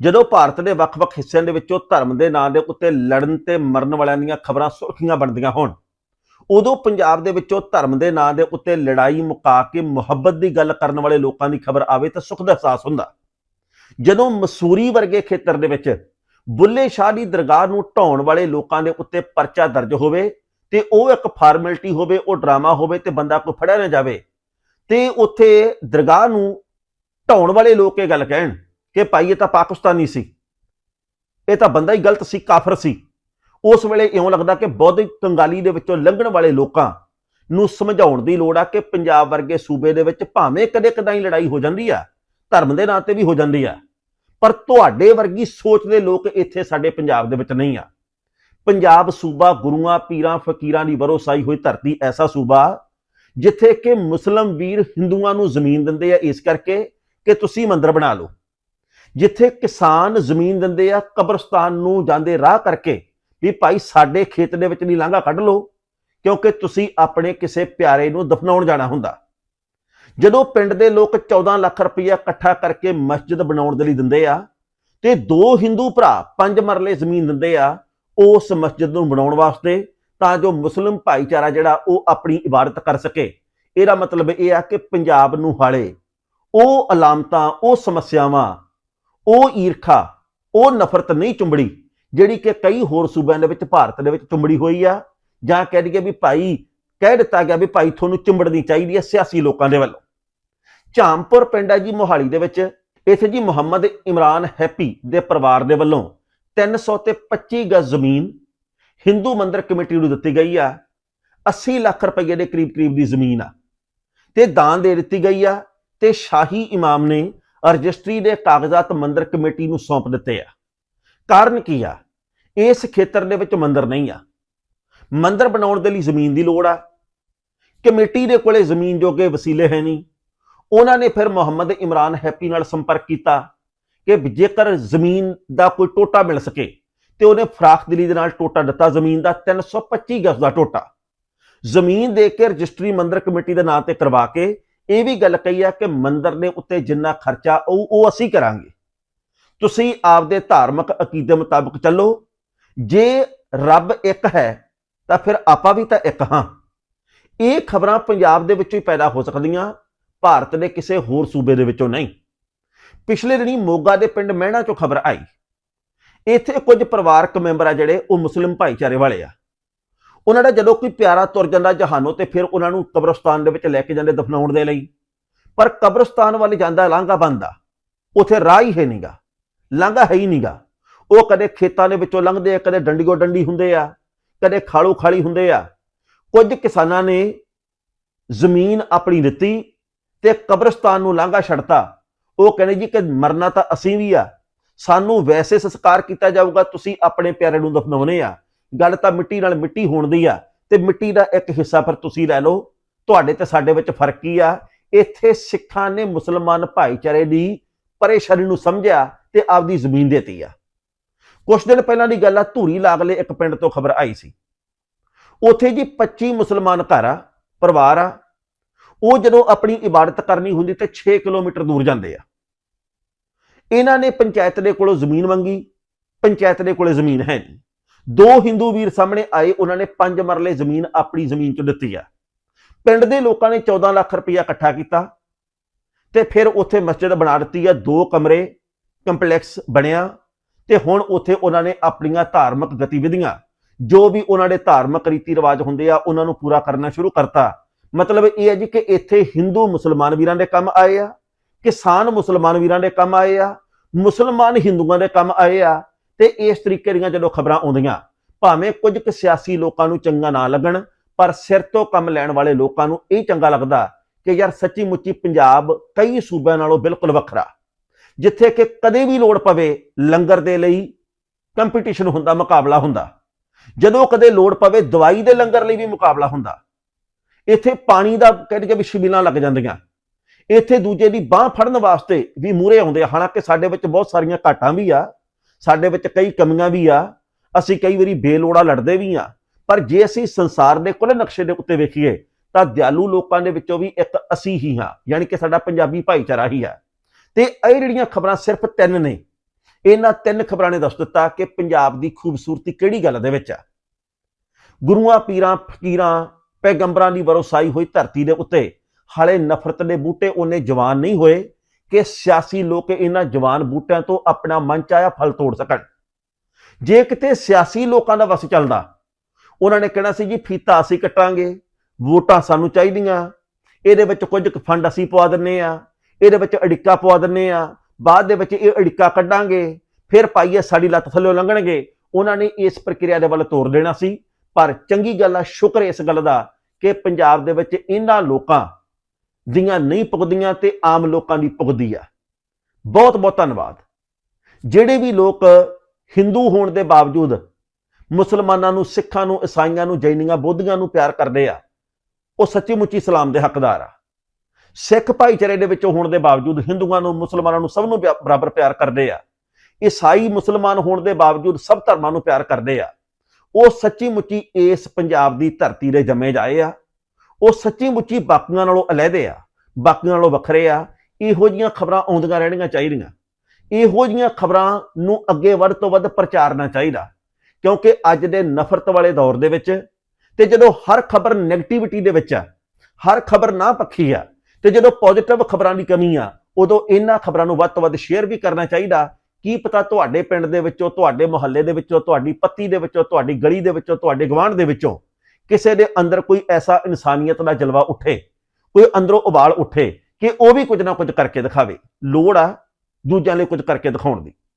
ਜਦੋਂ ਭਾਰਤ ਦੇ ਵੱਖ-ਵੱਖ ਹਿੱਸਿਆਂ ਦੇ ਵਿੱਚੋਂ ਧਰਮ ਦੇ ਨਾਂ ਦੇ ਉੱਤੇ ਲੜਨ ਤੇ ਮਰਨ ਵਾਲਿਆਂ ਦੀਆਂ ਖਬਰਾਂ ਸੁਰਖੀਆਂ ਬਣਦੀਆਂ ਹੋਣ, ਉਦੋਂ ਪੰਜਾਬ ਦੇ ਵਿੱਚੋਂ ਧਰਮ ਦੇ ਨਾਂ ਦੇ ਉੱਤੇ ਲੜਾਈ ਮੁਕਾ ਕੇ ਮੁਹੱਬਤ ਦੀ ਗੱਲ ਕਰਨ ਵਾਲੇ ਲੋਕਾਂ ਦੀ ਖਬਰ ਆਵੇ ਤਾਂ ਸੁੱਖ ਦਾ ਅਹਿਸਾਸ ਹੁੰਦਾ। ਜਦੋਂ ਮਸੂਰੀ ਵਰਗੇ ਖੇਤਰ ਦੇ ਵਿੱਚ ਬੁੱਲੇ ਸ਼ਾਹ ਦੀ ਦਰਗਾਹ ਨੂੰ ਢਾਉਣ ਵਾਲੇ ਲੋਕਾਂ ਦੇ ਉੱਤੇ ਪਰਚਾ ਦਰਜ ਹੋਵੇ ਤੇ ਉਹ ਇੱਕ ਫਾਰਮੈਲਿਟੀ ਹੋਵੇ, ਉਹ ਡਰਾਮਾ ਹੋਵੇ ਤੇ ਬੰਦਾ ਕੋਈ ਫੜਿਆ ਨਾ ਜਾਵੇ, ਤੇ ਉੱਥੇ ਦਰਗਾਹ ਨੂੰ ਢਾਉਣ ਵਾਲੇ ਲੋਕ ਇਹ ਗੱਲ ਕਹਿਣ ਕਿ ਭਾਈ ਇਹ ਤਾਂ ਪਾਕਿਸਤਾਨੀ ਸੀ। ਇਹ ਤਾਂ ਬੰਦਾ ਹੀ ਗਲਤ ਸੀ, ਕਾਫਰ ਸੀ। ਉਸ ਵੇਲੇ ਇਉਂ ਲੱਗਦਾ ਕਿ ਬੌਧਿਕ ਕੰਗਾਲੀ ਦੇ ਵਿੱਚੋਂ ਲੰਘਣ ਵਾਲੇ ਲੋਕਾਂ ਨੂੰ ਸਮਝਾਉਣ ਦੀ ਲੋੜ ਆ ਕਿ ਪੰਜਾਬ ਵਰਗੇ ਸੂਬੇ ਦੇ ਵਿੱਚ ਭਾਵੇਂ ਕਦੇ ਕਦਾਈ ਲੜਾਈ ਹੋ ਜਾਂਦੀ ਆ, ਧਰਮ ਦੇ ਨਾਂ ਤੇ ਵੀ ਹੋ ਜਾਂਦੀ ਆ। ਪਰ ਤੁਹਾਡੇ ਵਰਗੀ ਸੋਚ ਦੇ ਲੋਕ ਇੱਥੇ ਸਾਡੇ ਪੰਜਾਬ ਦੇ ਵਿੱਚ ਨਹੀਂ ਆ। ਪੰਜਾਬ ਸੂਬਾ ਗੁਰੂਆਂ, ਪੀਰਾਂ, ਫਕੀਰਾਂ ਦੀ ਵਰੋਸਾਈ ਹੋਈ ਧਰਤੀ ਐਸਾ ਸੂਬਾ ਜਿੱਥੇ ਕਿ ਮੁਸਲਮ ਵੀਰ ਹਿੰਦੂਆਂ ਨੂੰ ਜ਼ਮੀਨ ਦਿੰਦੇ ਆ, ਇਸ ਕਰਕੇ ਕਿ ਤੁਸੀਂ ਮੰਦਰ ਬਣਾ ਲਓ। ਜਿੱਥੇ ਕਿਸਾਨ ਜ਼ਮੀਨ ਦਿੰਦੇ ਆ, ਕਬਰਸਤਾਨ ਨੂੰ ਜਾਂਦੇ ਰਾਹ ਕਰਕੇ ਵੀ ਭਾਈ ਸਾਡੇ ਖੇਤ ਦੇ ਵਿੱਚ ਨਹੀਂ ਲਾਂਘਾ ਕੱਢ ਲਓ, ਕਿਉਂਕਿ ਤੁਸੀਂ ਆਪਣੇ ਕਿਸੇ ਪਿਆਰੇ ਨੂੰ ਦਫਨਾਉਣ ਜਾਣਾ ਹੁੰਦਾ। ਜਦੋਂ ਪਿੰਡ ਦੇ ਲੋਕ 14 ਲੱਖ ਰੁਪਈਆ ਇਕੱਠਾ ਕਰਕੇ ਮਸਜਿਦ ਬਣਾਉਣ ਦੇ ਲਈ ਦਿੰਦੇ ਆ, ਤੇ ਦੋ ਹਿੰਦੂ ਭਰਾ ਪੰਜ ਮਰਲੇ ਜ਼ਮੀਨ ਦਿੰਦੇ ਆ, ਉਸ ਮਸਜਿਦ ਨੂੰ ਬਣਾਉਣ ਵਾਸਤੇ, ਤਾਂ ਜੋ ਮੁਸਲਿਮ ਭਾਈਚਾਰਾ ਜਿਹੜਾ ਉਹ ਆਪਣੀ ਇਬਾਦਤ ਕਰ ਸਕੇ। ਇਹਦਾ ਮਤਲਬ ਇਹ ਆ ਕਿ ਪੰਜਾਬ ਨੂੰ ਹਾਲੇ ਉਹ ਅਲਾਮਤਾਂ, ਉਹ ਸਮੱਸਿਆਵਾਂ ਉਹ ਈਰਖਾ, ਉਹ ਨਫ਼ਰਤ ਨਹੀਂ ਚੁੰਬੜੀ, ਜਿਹੜੀ ਕਿ ਕਈ ਹੋਰ ਸੂਬਿਆਂ ਦੇ ਵਿੱਚ ਭਾਰਤ ਦੇ ਵਿੱਚ ਚੁੰਬੜੀ ਹੋਈ ਆ, ਜਾਂ ਕਹਿ ਦਈਏ ਵੀ ਭਾਈ, ਕਹਿ ਦਿੱਤਾ ਗਿਆ ਵੀ ਭਾਈ ਤੁਹਾਨੂੰ ਚੁੰਬੜਨੀ ਚਾਹੀਦੀ ਹੈ ਸਿਆਸੀ ਲੋਕਾਂ ਦੇ ਵੱਲੋਂ। ਝਾਮਪੁਰ ਪਿੰਡ ਹੈ ਜੀ ਮੋਹਾਲੀ ਦੇ ਵਿੱਚ, ਇੱਥੇ ਜੀ ਮੁਹੰਮਦ ਇਮਰਾਨ ਹੈਪੀ ਦੇ ਪਰਿਵਾਰ ਦੇ ਵੱਲੋਂ 300 ਤੇ 25 ਗਜ਼ ਜ਼ਮੀਨ ਹਿੰਦੂ ਮੰਦਰ ਕਮੇਟੀ ਨੂੰ ਦਿੱਤੀ ਗਈ ਆ 80 ਲੱਖ ਰੁਪਏ ਦੇ ਕਰੀਬ ਕਰੀਬ ਦੀ ਜ਼ਮੀਨ ਆ। ਤੇ ਦਾਨ ਦੇ ਦਿੱਤੀ ਗਈ ਆ, ਤੇ ਸ਼ਾਹੀ ਇਮਾਮ ਨੇ ਰਜਿਸਟਰੀ ਦੇ ਕਾਗਜ਼ਾਤ ਮੰਦਰ ਕਮੇਟੀ ਨੂੰ ਸੌਂਪ ਦਿੱਤੇ ਆ। ਕਾਰਨ ਕੀ ਆ? ਇਸ ਖੇਤਰ ਦੇ ਵਿੱਚ ਮੰਦਰ ਨਹੀਂ ਆ। ਮੰਦਰ ਬਣਾਉਣ ਦੇ ਲਈ ਜ਼ਮੀਨ ਦੀ ਲੋੜ ਆ। ਕਮੇਟੀ ਦੇ ਕੋਲੇ ਜ਼ਮੀਨ ਜੋਗੇ ਵਸੀਲੇ ਹੈ ਨਹੀਂ। ਉਹਨਾਂ ਨੇ ਫਿਰ ਮੁਹੰਮਦ ਇਮਰਾਨ ਹੈਪੀ ਨਾਲ ਸੰਪਰਕ ਕੀਤਾ ਕਿ ਜੇਕਰ ਜ਼ਮੀਨ ਦਾ ਕੋਈ ਟੋਟਾ ਮਿਲ ਸਕੇ ਤੇ ਉਹਨੇ ਫਰਾਖ ਦਿਲੀ ਦੇ ਨਾਲ ਟੋਟਾ ਦਿੱਤਾ ਜ਼ਮੀਨ ਦਾ 325 ਗਜ਼ ਦਾ ਟੋਟਾ। ਜ਼ਮੀਨ ਦੇ ਕੇ ਰਜਿਸਟਰੀ ਮੰਦਰ ਕਮੇਟੀ ਦੇ ਨਾਂ ਤੇ ਕਰਵਾ ਕੇ ਇਹ ਵੀ ਗੱਲ ਕਹੀ ਆ ਕਿ ਮੰਦਰ ਦੇ ਉੱਤੇ ਜਿੰਨਾ ਖਰਚਾ ਉਹ ਉਹ ਅਸੀਂ ਕਰਾਂਗੇ। ਤੁਸੀਂ ਆਪਦੇ ਧਾਰਮਿਕ ਅਕੀਦੇ ਮੁਤਾਬਕ ਚੱਲੋ। ਜੇ ਰੱਬ ਇੱਕ ਹੈ, ਤਾਂ ਫਿਰ ਆਪਾਂ ਵੀ ਤਾਂ ਇੱਕ ਹਾਂ। ਇਹ ਖਬਰਾਂ ਪੰਜਾਬ ਦੇ ਵਿੱਚੋਂ ਹੀ ਪੈਦਾ ਹੋ ਸਕਦੀਆਂ, ਭਾਰਤ ਦੇ ਕਿਸੇ ਹੋਰ ਸੂਬੇ ਦੇ ਵਿੱਚੋਂ ਨਹੀਂ। ਪਿਛਲੇ ਦਿਨੀ ਮੋਗਾ ਦੇ ਪਿੰਡ ਮਹਿਣਾ ਚੋਂ ਖਬਰ ਆਈ। ਇੱਥੇ ਕੁਝ ਪਰਿਵਾਰਕ ਮੈਂਬਰ ਆ ਜਿਹੜੇ, ਉਹ ਮੁਸਲਿਮ ਭਾਈਚਾਰੇ ਵਾਲੇ ਆ। ਉਹਨਾਂ ਦਾ ਜਦੋਂ ਕੋਈ ਪਿਆਰਾ ਤੁਰ ਜਾਂਦਾ ਜਹਾਨੋਂ ਤੇ ਫਿਰ ਉਹਨਾਂ ਨੂੰ ਕਬਰਸਤਾਨ ਦੇ ਵਿੱਚ ਲੈ ਕੇ ਜਾਂਦੇ ਦਫਨਾਉਣ ਦੇ ਲਈ। ਪਰ ਕਬਰਸਤਾਨ ਵੱਲ ਜਾਂਦਾ ਲਾਂਘਾ ਬੰਦਾ ਉਥੇ ਰਾਹ ਹੀ ਹੈ ਨਹੀਂਗਾ ਲਾਂਘਾ ਹੈ ਹੀ ਨਹੀਂਗਾ ਉਹ ਕਦੇ ਖੇਤਾਂ ਦੇ ਵਿੱਚੋਂ ਲੰਘਦੇ ਆ, ਕਦੇ ਡੰਡੀਓ ਡੰਡੀ ਹੁੰਦੇ ਆ, ਕਦੇ ਖਾਲੋ ਖਾਲੀ ਹੁੰਦੇ ਆ। ਕੁਝ ਕਿਸਾਨਾਂ ਨੇ ਜ਼ਮੀਨ ਆਪਣੀ ਦਿੱਤੀ ਤੇ ਕਬਰਸਤਾਨ ਨੂੰ ਲਾਂਘਾ ਛੱਡਤਾ। ਉਹ ਕਹਿੰਦੇ ਜੀ ਕਿ ਮਰਨਾ ਤਾਂ ਅਸੀਂ ਵੀ ਆ। ਸਾਨੂੰ ਵੈਸੇ ਸੰਸਕਾਰ ਕੀਤਾ ਜਾਊਗਾ, ਤੁਸੀਂ ਆਪਣੇ ਪਿਆਰੇ ਨੂੰ ਦਫਨਾਉਣੇ ਆ। ਗੱਲ ਤਾਂ ਮਿੱਟੀ ਨਾਲ ਮਿੱਟੀ ਹੋਣ ਦੀ ਆ, ਤੇ ਮਿੱਟੀ ਦਾ ਇੱਕ ਹਿੱਸਾ ਫਿਰ ਤੁਸੀਂ ਲੈ ਲਓ। ਤੁਹਾਡੇ ਤੇ ਸਾਡੇ ਵਿੱਚ ਫ਼ਰਕ ਕੀ ਆ। ਇੱਥੇ ਸਿੱਖਾਂ ਨੇ ਮੁਸਲਮਾਨ ਭਾਈਚਾਰੇ ਦੀ ਪਰੇਸ਼ਾਨੀ ਨੂੰ ਸਮਝਿਆ ਤੇ ਆਪਦੀ ਜ਼ਮੀਨ ਦੇਤੀ ਆ। ਕੁਝ ਦਿਨ ਪਹਿਲਾਂ ਦੀ ਗੱਲ ਆ, ਧੂਰੀ ਲਾਗਲੇ ਇੱਕ ਪਿੰਡ ਤੋਂ ਖਬਰ ਆਈ ਸੀ। ਉੱਥੇ ਜੀ 25 ਮੁਸਲਮਾਨ ਘਰ ਆ, ਪਰਿਵਾਰ ਆ। ਉਹ ਜਦੋਂ ਆਪਣੀ ਇਬਾਦਤ ਕਰਨੀ ਹੁੰਦੀ ਤੇ 6 ਕਿਲੋਮੀਟਰ ਦੂਰ ਜਾਂਦੇ ਆ। ਇਹਨਾਂ ਨੇ ਪੰਚਾਇਤ ਦੇ ਕੋਲੋਂ ਜ਼ਮੀਨ ਮੰਗੀ, ਪੰਚਾਇਤ ਦੇ ਕੋਲੇ ਜ਼ਮੀਨ ਹੈ ਨਹੀਂ। ਦੋ ਹਿੰਦੂ ਵੀਰ ਸਾਹਮਣੇ ਆਏ, ਉਹਨਾਂ ਨੇ ਪੰਜ ਮਰਲੇ ਜ਼ਮੀਨ ਆਪਣੀ ਜ਼ਮੀਨ ਚੋਂ ਦਿੱਤੀ ਆ। ਪਿੰਡ ਦੇ ਲੋਕਾਂ ਨੇ 14 ਲੱਖ ਰੁਪਇਆ ਇਕੱਠਾ ਕੀਤਾ ਤੇ ਫਿਰ ਉੱਥੇ ਮਸਜਿਦ ਬਣਾ ਦਿੱਤੀ ਆ, ਦੋ ਕਮਰੇ, ਕੰਪਲੈਕਸ ਬਣਿਆ ਤੇ ਹੁਣ ਉੱਥੇ ਉਹਨਾਂ ਨੇ ਆਪਣੀਆਂ ਧਾਰਮਿਕ ਗਤੀਵਿਧੀਆਂ, ਜੋ ਵੀ ਉਹਨਾਂ ਦੇ ਧਾਰਮਿਕ ਰੀਤੀ ਰਿਵਾਜ ਹੁੰਦੇ ਆ, ਉਹਨਾਂ ਨੂੰ ਪੂਰਾ ਕਰਨਾ ਸ਼ੁਰੂ ਕਰਤਾ। ਮਤਲਬ ਇਹ ਹੈ ਜੀ ਕਿ ਇੱਥੇ ਹਿੰਦੂ ਮੁਸਲਮਾਨ ਵੀਰਾਂ ਦੇ ਕੰਮ ਆਏ ਆ, ਕਿਸਾਨ ਮੁਸਲਮਾਨ ਵੀਰਾਂ ਦੇ ਕੰਮ ਆਏ ਆ, ਮੁਸਲਮਾਨ ਹਿੰਦੂਆਂ ਦੇ ਕੰਮ ਆਏ ਆ ਤੇ ਇਸ ਤਰੀਕੇ ਦੀਆਂ ਜਦੋਂ ਖਬਰਾਂ ਆਉਂਦੀਆਂ, ਭਾਵੇਂ ਕੁਝ ਕੁ ਸਿਆਸੀ ਲੋਕਾਂ ਨੂੰ ਚੰਗਾ ਨਾ ਲੱਗਣ, ਪਰ ਸਿਰ ਤੋਂ ਕੰਮ ਲੈਣ ਵਾਲੇ ਲੋਕਾਂ ਨੂੰ ਇਹ ਚੰਗਾ ਲੱਗਦਾ ਕਿ ਯਾਰ ਸੱਚੀ ਮੁੱਚੀ ਪੰਜਾਬ ਕਈ ਸੂਬਿਆਂ ਨਾਲੋਂ ਬਿਲਕੁਲ ਵੱਖਰਾ। ਜਿੱਥੇ ਕਿ ਕਦੇ ਵੀ ਲੋੜ ਪਵੇ ਲੰਗਰ ਦੇ ਲਈ ਕੰਪੀਟੀਸ਼ਨ ਹੁੰਦਾ, ਮੁਕਾਬਲਾ ਹੁੰਦਾ। ਜਦੋਂ ਕਦੇ ਲੋੜ ਪਵੇ ਦਵਾਈ ਦੇ ਲੰਗਰ ਲਈ ਵੀ ਮੁਕਾਬਲਾ ਹੁੰਦਾ। ਇੱਥੇ ਪਾਣੀ ਦਾ ਕਹਿ ਕੇ ਵੀ ਸ਼ਬੀਲਾਂ ਲੱਗ ਜਾਂਦੀਆਂ। ਇੱਥੇ ਦੂਜੇ ਦੀ ਬਾਹ ਫੜਨ ਵਾਸਤੇ ਵੀ ਮੂਰੇ ਆਉਂਦੇ ਆ। ਹਾਲਾਂਕਿ ਸਾਡੇ ਵਿੱਚ ਬਹੁਤ ਸਾਰੀਆਂ ਘਾਟਾਂ ਵੀ ਆ ਸਾਡੇ ਵਿੱਚ ਕਈ ਕਮੀਆਂ ਵੀ ਆ, ਅਸੀਂ ਕਈ ਵਾਰੀ ਬੇਲੋੜਾ ਲੜਦੇ ਵੀ ਆ। ਪਰ ਜੇ ਅਸੀਂ ਸੰਸਾਰ ਦੇ ਕੁੱਲ ਨਕਸ਼ੇ ਦੇ ਉੱਤੇ ਵੇਖੀਏ, ਤਾਂ ਦਿਆਲੂ ਲੋਕਾਂ ਦੇ ਵਿੱਚੋਂ ਵੀ ਇੱਕ ਅਸੀਂ ਹੀ ਹਾਂ, ਯਾਨੀ ਕਿ ਸਾਡਾ ਪੰਜਾਬੀ ਭਾਈਚਾਰਾ ਹੀ ਆ। ਤੇ ਇਹ ਜਿਹੜੀਆਂ ਖਬਰਾਂ ਸਿਰਫ ਤਿੰਨ ਨੇ, ਇਹਨਾਂ ਤਿੰਨ ਖਬਰਾਂ ਨੇ ਦੱਸ ਦਿੱਤਾ ਕਿ ਪੰਜਾਬ ਦੀ ਖੂਬਸੂਰਤੀ ਕਿਹੜੀ ਗੱਲ ਦੇ ਵਿੱਚ ਆ? ਗੁਰੂਆਂ, ਪੀਰਾਂ, ਫਕੀਰਾਂ, ਪੈਗੰਬਰਾਂ ਦੀ ਵਰੋਸਾਈ ਹੋਈ ਧਰਤੀ ਦੇ ਉੱਤੇ ਹਾਲੇ ਨਫ਼ਰਤ ਦੇ ਬੂਟੇ ਉਹਨੇ ਜਵਾਨ ਨਹੀਂ ਹੋਏ ਕਿ ਸਿਆਸੀ ਲੋਕ ਇਹਨਾਂ ਜਵਾਨ ਬੂਟਿਆਂ ਤੋਂ ਆਪਣਾ ਮਨ ਚਾਹਿਆ ਫਲ ਤੋੜ ਸਕਣ। ਜੇ ਕਿਤੇ ਸਿਆਸੀ ਲੋਕਾਂ ਦਾ ਵਸ ਚੱਲਦਾ, ਉਹਨਾਂ ਨੇ ਕਹਿਣਾ ਸੀ ਜੀ, ਫੀਤਾ ਅਸੀਂ ਕੱਟਾਂਗੇ, ਵੋਟਾਂ ਸਾਨੂੰ ਚਾਹੀਦੀਆਂ। ਇਹਦੇ ਵਿੱਚ ਕੁਝ ਕੁ ਫੰਡ ਅਸੀਂ ਪਵਾ ਦਿੰਨੇ ਆ, ਇਹਦੇ ਵਿੱਚ ਅੜਿੱਕਾ ਪਵਾ ਦਿੰਨੇ ਆ, ਬਾਅਦ ਦੇ ਵਿੱਚ ਇਹ ਅੜਿੱਕਾ ਕੱਢਾਂਗੇ, ਫਿਰ ਪਾਈਏ ਸਾਡੀ ਲੱਤ ਥੱਲੇ ਲੰਘਣਗੇ। ਉਹਨਾਂ ਨੇ ਇਸ ਪ੍ਰਕਿਰਿਆ ਦੇ ਵੱਲ ਤੋਰ ਦੇਣਾ ਸੀ। ਪਰ ਚੰਗੀ ਗੱਲ ਆ, ਸ਼ੁਕਰ ਇਸ ਗੱਲ ਦਾ ਕਿ ਪੰਜਾਬ ਦੇ ਵਿੱਚ ਇਹਨਾਂ ਲੋਕਾਂ ਦੀਆਂ ਨਹੀਂ ਪੁੱਗਦੀਆਂ ਤੇ ਆਮ ਲੋਕਾਂ ਦੀ ਪੁੱਗਦੀ ਆ। ਬਹੁਤ ਬਹੁਤ ਧੰਨਵਾਦ। ਜਿਹੜੇ ਵੀ ਲੋਕ ਹਿੰਦੂ ਹੋਣ ਦੇ ਬਾਵਜੂਦ ਮੁਸਲਮਾਨਾਂ ਨੂੰ, ਸਿੱਖਾਂ ਨੂੰ, ਈਸਾਈਆਂ ਨੂੰ, ਜੈਨੀਆਂ, ਬੋਧੀਆਂ ਨੂੰ ਪਿਆਰ ਕਰਦੇ ਆ, ਉਹ ਸੱਚੀ ਮੁੱਚੀ ਇਸਲਾਮ ਦੇ ਹੱਕਦਾਰ ਆ। ਸਿੱਖ ਭਾਈਚਾਰੇ ਦੇ ਵਿੱਚੋਂ ਹੋਣ ਦੇ ਬਾਵਜੂਦ ਹਿੰਦੂਆਂ ਨੂੰ, ਮੁਸਲਮਾਨਾਂ ਨੂੰ ਸਭ ਨੂੰ ਪਿਆ- ਬਰਾਬਰ ਪਿਆਰ ਕਰਦੇ ਆ। ਈਸਾਈ ਮੁਸਲਮਾਨ ਹੋਣ ਦੇ ਬਾਵਜੂਦ ਸਭ ਧਰਮਾਂ ਨੂੰ ਪਿਆਰ ਕਰਦੇ ਆ। ਉਹ ਸੱਚੀ ਮੁੱਚੀ ਇਸ ਪੰਜਾਬ ਦੀ ਧਰਤੀ ਦੇ ਜੰਮੇ ਜਾਏ ਆ। ਉਹ ਸੱਚੀ ਮੁੱਚੀ ਬਾਕੀਆਂ ਨਾਲੋਂ ਅਲੱਹਦੇ ਆ, ਬਾਕੀਆਂ ਨਾਲੋਂ ਵੱਖਰੇ ਆ, ਇਹੋ ਜੀਆਂ ਖਬਰਾਂ ਆਉਂਦੀਆਂ ਰਹਿਣੀਆਂ ਚਾਹੀਦੀਆਂ। ਇਹੋ ਜੀਆਂ ਖਬਰਾਂ ਨੂੰ ਅੱਗੇ ਵੱਧ ਤੋਂ ਵੱਧ ਪ੍ਰਚਾਰਨਾ ਚਾਹੀਦਾ, ਕਿਉਂਕਿ ਅੱਜ ਦੇ ਨਫ਼ਰਤ ਵਾਲੇ ਦੌਰ ਦੇ ਵਿੱਚ ਤੇ ਜਦੋਂ ਹਰ ਖਬਰ 네ਗੇਟਿਵਿਟੀ ਦੇ ਵਿੱਚ ਆ, ਹਰ ਖਬਰ ਨਾ ਪੱਖੀ ਆ, ਤੇ ਜਦੋਂ ਪੋਜ਼ਿਟਿਵ ਖਬਰਾਂ ਦੀ ਕਮੀ ਆ, ਉਦੋਂ ਇਹਨਾਂ ਖਬਰਾਂ ਨੂੰ ਵੱਧ ਤੋਂ ਵੱਧ ਸ਼ੇਅਰ ਵੀ ਕਰਨਾ ਚਾਹੀਦਾ। ਕੀ ਪਤਾ ਤੁਹਾਡੇ ਪਿੰਡ ਦੇ ਵਿੱਚੋਂ, ਤੁਹਾਡੇ ਮੁਹੱਲੇ ਦੇ ਵਿੱਚੋਂ, ਤੁਹਾਡੀ ਪੱਤੀ ਦੇ ਵਿੱਚੋਂ, ਤੁਹਾਡੀ ਗਲੀ ਦੇ ਵਿੱਚੋਂ, ਤੁਹਾਡੇ ਗਵਾਂਢ ਦੇ ਵਿੱਚੋਂ ਕਿਸੇ ਦੇ ਅੰਦਰ ਕੋਈ ਐਸਾ ਇਨਸਾਨੀਅਤ ਦਾ ਜਲਵਾ ਉੱਠੇ, ਕੋਈ ਅੰਦਰੋਂ ਉਬਾਲ ਉੱਠੇ ਕਿ ਉਹ ਵੀ ਕੁਝ ਨਾ ਕੁਝ ਕਰਕੇ ਦਿਖਾਵੇ। ਲੋੜ ਆ ਦੂਜਿਆਂ ਲਈ ਕੁਝ ਕਰਕੇ ਦਿਖਾਉਣ ਦੀ।